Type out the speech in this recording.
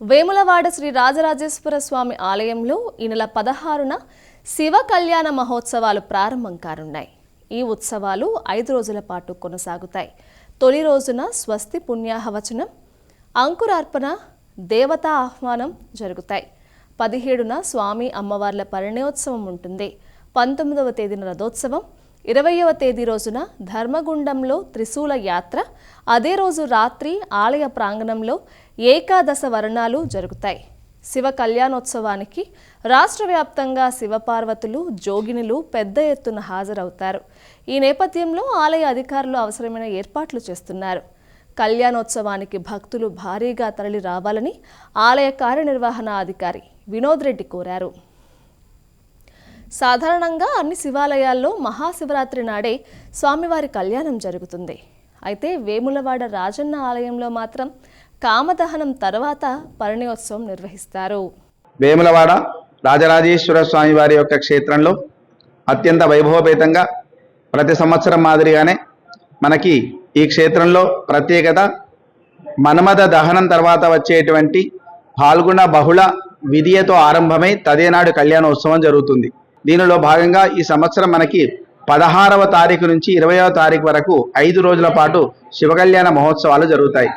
వేములవాడ శ్రీ రాజరాజేశ్వర స్వామి ఆలయంలో ఈ నెల పదహారున శివ కళ్యాణ మహోత్సవాలు ప్రారంభం కానున్నాయి. ఈ ఉత్సవాలు ఐదు రోజుల పాటు కొనసాగుతాయి. తొలి రోజున స్వస్తి పుణ్యాహవచనం అంకురార్పణ దేవతా ఆహ్వానం జరుగుతాయి. పదిహేడున స్వామి అమ్మవార్ల పరిణయోత్సవం ఉంటుంది. పంతొమ్మిదవ తేదీన రథోత్సవం ఇరవయవ తేదీ రోజున ధర్మగుండంలో త్రిశూల యాత్ర అదే రోజు రాత్రి ఆలయ ప్రాంగణంలో ఏకాదశ వర్ణాలు జరుగుతాయి. శివ కళ్యాణోత్సవానికి రాష్ట్ర వ్యాప్తంగా శివపార్వతులు జోగినులు పెద్ద ఎత్తున హాజరవుతారు. ఈ నేపథ్యంలో ఆలయ అధికారులు అవసరమైన ఏర్పాట్లు చేస్తున్నారు. కళ్యాణోత్సవానికి భక్తులు భారీగా తరలి రావాలని ఆలయ కార్యనిర్వహణ అధికారి వినోద్ రెడ్డి కోరారు. సాధారణంగా అన్ని శివాలయాల్లో మహాశివరాత్రి నాడే స్వామివారి కళ్యాణం జరుగుతుంది. అయితే వేములవాడ రాజన్న ఆలయంలో మాత్రం కామదహనం తర్వాత పరిణయోత్సవం నిర్వహిస్తారు. వేములవాడ రాజరాజేశ్వర స్వామి వారి యొక్క క్షేత్రంలో అత్యంత వైభవపేతంగా ప్రతి సంవత్సరం మాదిరిగానే మనకి ఈ క్షేత్రంలో ప్రత్యేకత మన్మథ దహనం తర్వాత వచ్చేటువంటి పాల్గొన బహుళ విధియతో ఆరంభమై తదేనాడు కళ్యాణోత్సవం జరుగుతుంది. దీనిలో భాగంగా ఈ సంవత్సరం మనకి పదహారవ తారీఖు నుంచి ఇరవయవ తారీఖు వరకు ఐదు రోజుల పాటు శివ కళ్యాణ మహోత్సవాలు జరుగుతాయి.